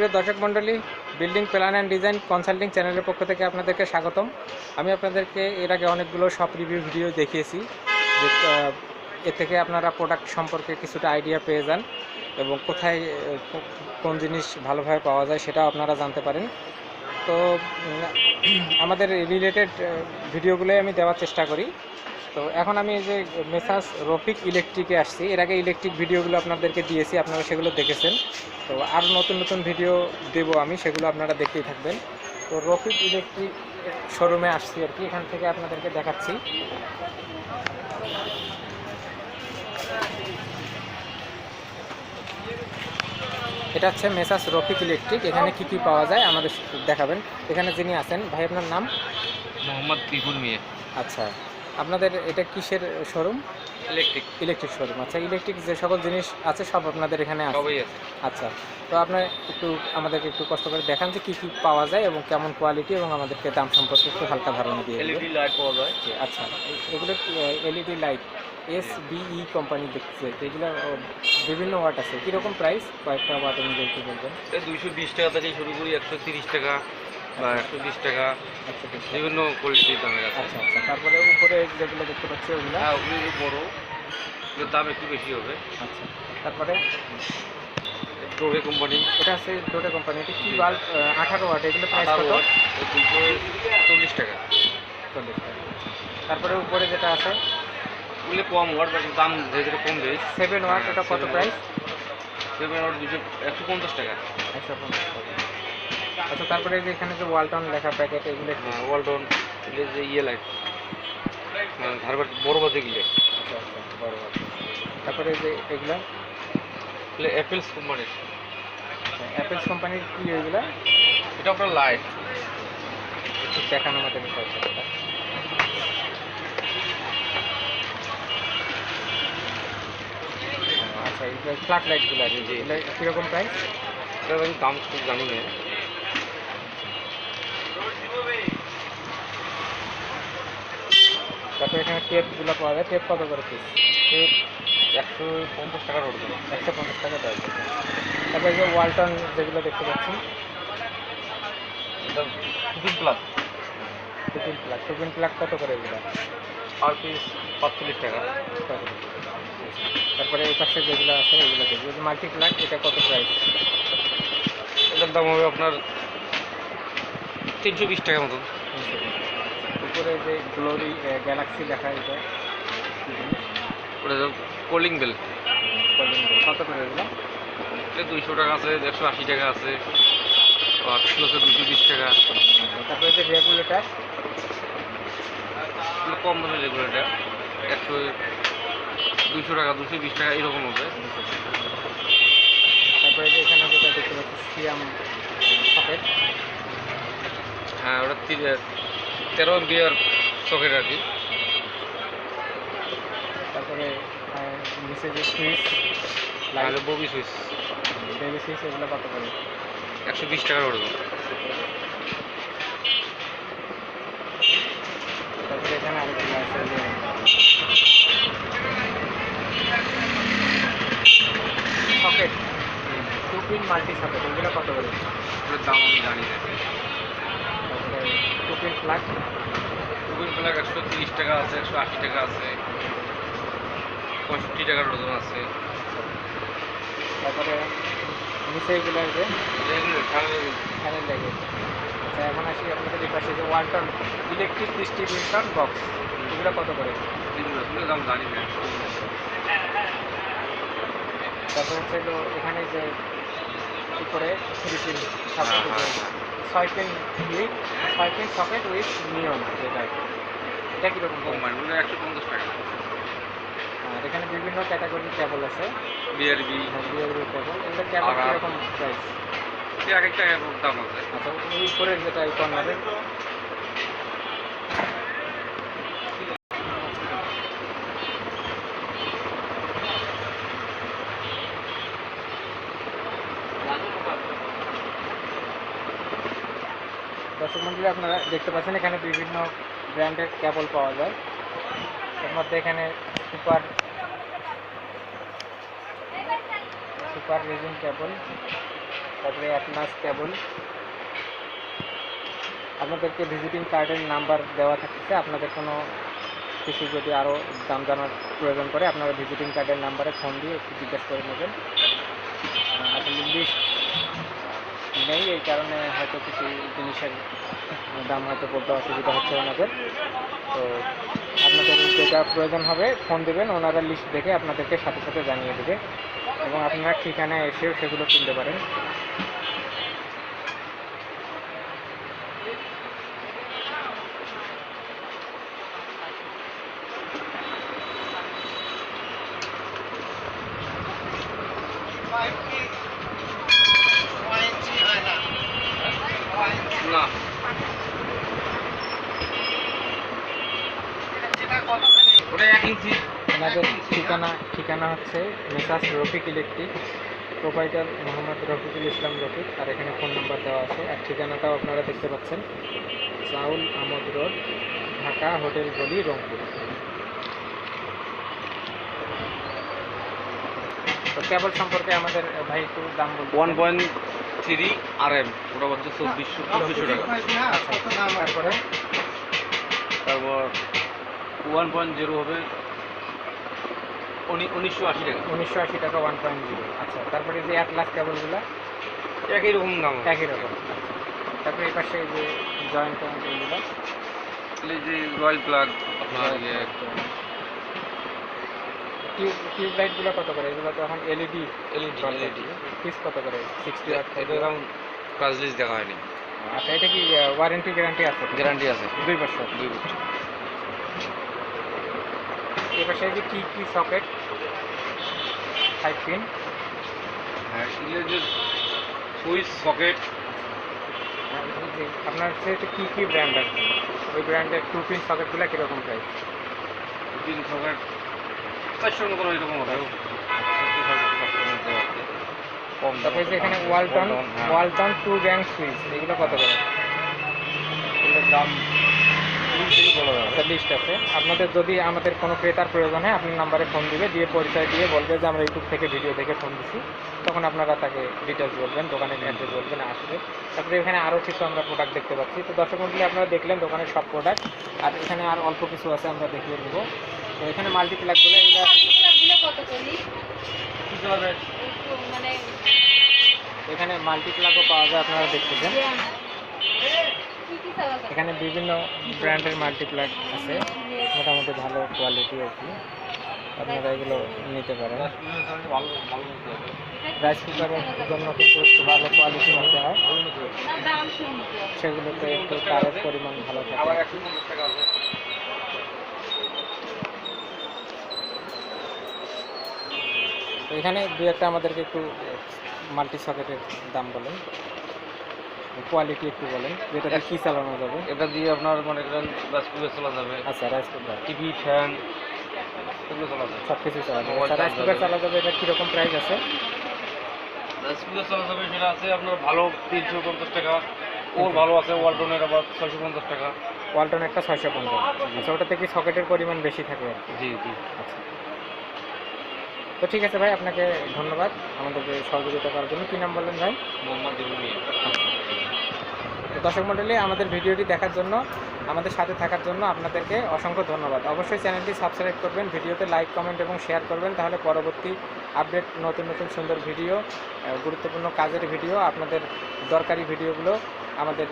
সুপ্রিয় দর্শক মণ্ডলী building plan and design consulting চ্যানেলের পক্ষ থেকে আপনাদেরকে স্বাগতম। আমি আপনাদেরকে এর আগে অনেকগুলো সব রিভিউ ভিডিও দেখিয়েছি। যে এর থেকে আপনারা প্রোডাক্ট সম্পর্কে কিছুটা আইডিয়া পেয়ে যান এবং কোথায় কোন জিনিস ভালোভাবে পাওয়া যায় সেটাও আপনারা জানতে পারেন। তো আমাদের রিলেটেড ভিডিওগুলোই আমি দেওয়ার চেষ্টা করি। তো এখন আমি এই যে মেসাস রফিক ইলেকট্রিকে আসছি। এর আগে ইলেকট্রিক ভিডিওগুলো আপনাদেরকে দিয়েছি আপনারা সেগুলো দেখেছেন। তো আরও নতুন নতুন ভিডিও দেব আমি সেগুলো আপনারা দেখতেই থাকবেন। তো রফিক ইলেকট্রিক শোরুমে আসছি আর কি এখান থেকে আপনাদেরকে দেখাচ্ছি। এটা হচ্ছে মেসাস রফিক ইলেকট্রিক। এখানে কি কি পাওয়া যায় আমাদের দেখাবেন। এখানে যিনি আছেন ভাই আপনার নাম? মোহাম্মদ বিপুল মিয়া। আচ্ছা। আপনাদের এটা কিসের শোরুম? ইলেকট্রিক। Electric showroom. আচ্ছা ইলেকট্রিক যে সকল জিনিস আছে সব আপনাদের এখানে আছে? সবই আছে। আচ্ছা তো আপনার একটু আমাদেরকে একটু কষ্ট করে দেখান যে কী কী পাওয়া যায় এবং কেমন কোয়ালিটি এবং আমাদেরকে দাম সম্পর্কে একটু হালকা ধারণা দিয়ে এলইডি লাইট পাওয়া যায়। আচ্ছা। এগুলো LED light S B company দেখছে। এগুলো বিভিন্ন ওয়াট আছে। কীরকম প্রাইস কয়েকটা ওয়াট অনুযায়ী একটু বলবেন। দুইশো বিশ টাকা থেকে শুরু করি একশো তিরিশ টাকা। বা একশো বিশ টাকা আচ্ছা বিভিন্ন কোয়ালিটির দামের আছে। আচ্ছা আচ্ছা তারপরে উপরে যেগুলো দেখতে পাচ্ছি ওগুলো? হ্যাঁ ওগুলো বড়। দাম একটু বেশি হবে। আচ্ছা তারপরে? ডোভে কোম্পানি এটা আছে দুটো কোম্পানি এটা কি বাল্ব? আঠারো ওয়াট এগুলো প্রাইস কত? দুশো চল্লিশ টাকা। চল্লিশ টাকা তারপরে উপরে যেটা আছে? ওগুলো কম ওয়াট দাম ধীরে ধীরে কমবে। সেভেন ওয়াট হ্যাঁ, এটা কত প্রাইস সেভেন ওয়াট দুশো একশো পঞ্চাশ টাকা। একশো পঞ্চাশ টাকা। আচ্ছা তারপরে এই যে এখানে যে ওয়ালটন লেখা প্যাকেট এগুলো? হ্যাঁ ওয়ালটন এগুলো যে ইয়ে লাইট ধারবার বড় বাজে গিলে আচ্ছা আচ্ছা বড় বড়। তারপরে এই যে এগুলো? এগুলো অ্যাপেলস কোম্পানির অ্যাপেলস কোম্পানির কি এগুলো? এটা আপনার লাইট একটু দেখানোর মতো বিষয় আছে। আচ্ছা এগুলো ফ্ল্যাট লাইটগুলো আছে। এগুলো কীরকম প্রাইস দাম খুব জানি না। তারপরে এখানে টেপগুলো পাওয়া যায়। টেপ কত করে পিস টেপ একশো পঞ্চাশ টাকার ওর দাম একশো পঞ্চাশ টাকা দেয়। তারপরে যে ওয়ালটন যেগুলো দেখতে পাচ্ছি। Fifteen plus two pin plug. Two pin plug কত করে এগুলো? পার পিস পাঁচচল্লিশ টাকা। তারপরে এই পাশে যেগুলো আছে এগুলো দেখব। যে মাল্টি প্লাগ এটা কত প্রাইস এটার দাম হবে আপনার তিনশো বিশ টাকার মতন। উপরে যে গ্লোরি গ্যালাক্সি দেখা এটা। জিনিস? ওটা কোলিং বেল Calling bell। কত করে এগুলো? এটা দুইশো টাকা আছে একশো আশি টাকা আছে আর আছে দুশো বিশ টাকা। তারপরে যে রেগুলেটার কম দামের রেগুলেটার একশো দুশো টাকা দুশো বিশ টাকা এরকম হবে। তারপরে যে এখানে যেটা দেখতে পাচ্ছি সিয়াম সকেট। হ্যাঁ ওটা তেরো বিয়ার সকেট আর কি। তারপরে নিচে যে switch light baby switch baby switch এগুলো কত করে? একশো বিশ টাকার ওর তারপরে এখানে আছে socket. Two pin multi socket এগুলো কত করে? দাম আমি জানি না। তারপরে টু পিন প্লাগ টুকুন একশো তিরিশ টাকা আছে একশো আশি টাকা আছে পঁয়ষট্টি টাকার ওজন আছে। তারপরে নিচে এগুলো যে ফ্যানের লাগে। আচ্ছা এখন আসি আপনাদের এই পাশে যে ওয়ালটন ইলেকট্রিক ডিস্ট্রিবিউশন বক্স এগুলো কত করে? দাম জানি না। তারপর হচ্ছে এখানে যে উপরে থ্রি পিন হ্যাঁ, হ্যাঁ, ছয় পিন উইথ ছয় পিন সকেট উইথ নিয়ন যেটা এটা কীরকম দাম? কোম্পানি ওগুলো একশো পঞ্চাশ টাকা। আর এখানে বিভিন্ন ক্যাটাগরির কেবল আছে। বিআরবি বিআরবি কেবল এগুলো কেবল কীরকম প্রাইস এক একটা এক এক দাম আছে। আচ্ছা উপরের যেটা এই কর্নারে আপনারা দেখতে পাচ্ছেন, এখানে বিভিন্ন ব্র্যান্ডের কেবল পাওয়া যায়। এর মধ্যে এখানে সুপার সুপার রেজিন কেবল তারপরে অ্যাটলাস কেবল আপনাদেরকে ভিজিটিং কার্ডের নাম্বার দেওয়া থাকতেছে। আপনাদের কোনো কিছু যদি আরও দাম জানার প্রয়োজন করে আপনারা ভিজিটিং কার্ডের নাম্বারে ফোন দিয়ে একটু জিজ্ঞেস করে নেবেন। আসলে লিস্ট নেই, এই কারণে হয়তো কিছু জিনিসের দাম হয়তো বলতে অসুবিধা হচ্ছে ওনাদের। তো আপনাদের যেটা প্রয়োজন হবে ফোন দেবেন ওনারা লিস্ট দেখে আপনাদেরকে সাথে সাথে জানিয়ে দেবে। এবং আপনারা ঠিকানায় এসেও সেগুলো কিনতে পারেন। না ওটা এক ইঞ্চি ওনাদের ঠিকানা ঠিকানা হচ্ছে Messrs Rafiq electric. Provider Mohammad Rafiqul Islam Rafiq. আর এখানে ফোন নাম্বার দেওয়া আছে। আর ঠিকানাটাও আপনারা দেখতে পাচ্ছেন। সাউল আহমদ রোড ঢাকা হোটেল গলি রংপুর। তো কেবল সম্পর্কে আমাদের ভাই একটু দাম one point three R M ওটা হচ্ছে চব্বিশশো চব্বিশশো টাকা। তারপরে? তারপর ওয়ান পয়েন্ট জিরো হবে উনি- উনিশশো আশি টাকা। উনিশশো আশি টাকা ওয়ান পয়েন্ট জিরো আচ্ছা তারপরে যে লাখ কেবলগুলো? একই রকম দাম একই রকম আচ্ছা। তারপরে এই পাশে যে জয়েন্ট এই যে রয়্যাল প্লাগ আপনার ইয়ে টিউব টিউব লাইটগুলো কত করে? এগুলো তো এখন এলইডি এলইডি এলইডি পিস কত করে? সিক্সটি ওয়াট এটা এরকম প্রাইস লিস্ট দেখা হয়নি আচ্ছা এটা কি ওয়ারেন্টি গ্যারান্টি আছে? গ্যারান্টি আছে। দুই বছর। দুই বছর। এই পাশে যে কি কি সকেট ফাইভ পিন হ্যাঁ এগুলো যে সুইচ সকেট আপনার হচ্ছে কি কি ব্র্যান্ড আছে? ওই ব্র্যান্ডের টু পিন সকেটগুলো কীরকম প্রাইস তিন সকেট চারশোর মতন এরকম হবে। তারপরে যে এখানে ওয়ালটন হ্যাঁ। ওয়ালটন টু ব্যাংক সুইচ এগুলো কত করে? এগুলোর দাম তিরিশ বলা যাবে একটা লিস্ট আছে। আপনাদের যদি আমাদের কোনো ক্রেতার প্রয়োজন হয় আপনার নাম্বারে ফোন দিবে দিয়ে পরিচয় দিয়ে বলবে যে আমরা ইউটিউব থেকে ভিডিও দেখে ফোন দিচ্ছি তখন আপনারা তাকে ডিটেলস বলবেন দোকানের অ্যাড্রেস বলবেন আসবে। তারপরে এখানে আরও কিছু আমরা প্রোডাক্ট দেখতে পাচ্ছি। তো দর্শক মন্ডলী আপনারা দেখলেন দোকানের সব প্রোডাক্ট আর এখানে আর অল্প কিছু আছে আমরা দেখিয়ে দেব। তো এখানে মাল্টিপ্লাকগুলো এগুলো মানে এখানে মাল্টিপ্লাকও পাওয়া যায় আপনারা দেখতেছেন এখানে বিভিন্ন ব্র্যান্ডের মাল্টিপ্লাক আছে। মোটামুটি ভালো কোয়ালিটি আর কি। আপনারা এগুলো নিতে পারেন। রাইস কুকারের জন্য কিন্তু একটু ভালো কোয়ালিটি নিতে হয়। সেগুলোতে একটু কারের পরিমাণ ভালো থাকে। এখানে দু একটা আমাদেরকে একটু মাল্টি সকেটের দাম বলেন। কোয়ালিটি একটু বলেন যেটাতে কী চালানো যাবে? এটা দিয়ে আপনার মনে করেন রাইস কুকার চলা যাবে। আচ্ছা রাইস কুকার টিভি ফ্যান এগুলো চলা যাবে। সব কিছু চালা যাবে। রাইস কুকার চালা যাবে এটা কীরকম প্রাইস আছে? রাইস কুকার চলা যাবে সেটা আছে আপনার ভালো তিনশো পঞ্চাশ টাকা। ওর ভালো আছে ওয়ালটনের আবার ছয়শো পঞ্চাশ টাকা। ওয়ালটন একটা ছয়শো পঞ্চাশ। আচ্ছা ওটাতে কি সকেটের পরিমাণ বেশি থাকে? জি জি। আচ্ছা। তো ঠিক আছে ভাই আপনাকে ধন্যবাদ। আমাদেরকে সহযোগিতা করার জন্য। কী নাম বললেন ভাই? মোহাম্মদ দর্শক মণ্ডলী, আমাদের ভিডিওটি দেখার জন্য, আমাদের সাথে থাকার জন্য আপনাদেরকে অসংখ্য ধন্যবাদ। অবশ্যই চ্যানেলটি সাবস্ক্রাইব করবেন, ভিডিওতে লাইক, কমেন্ট এবং শেয়ার করবেন, তাহলে পরবর্তী আপডেট, নতুন নতুন সুন্দর ভিডিও গুরুত্বপূর্ণ কাজের ভিডিও, আপনাদের দরকারি ভিডিওগুলো আমাদের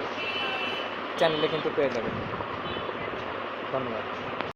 চ্যানেলে কিন্তু পেয়ে যাবেন। ধন্যবাদ।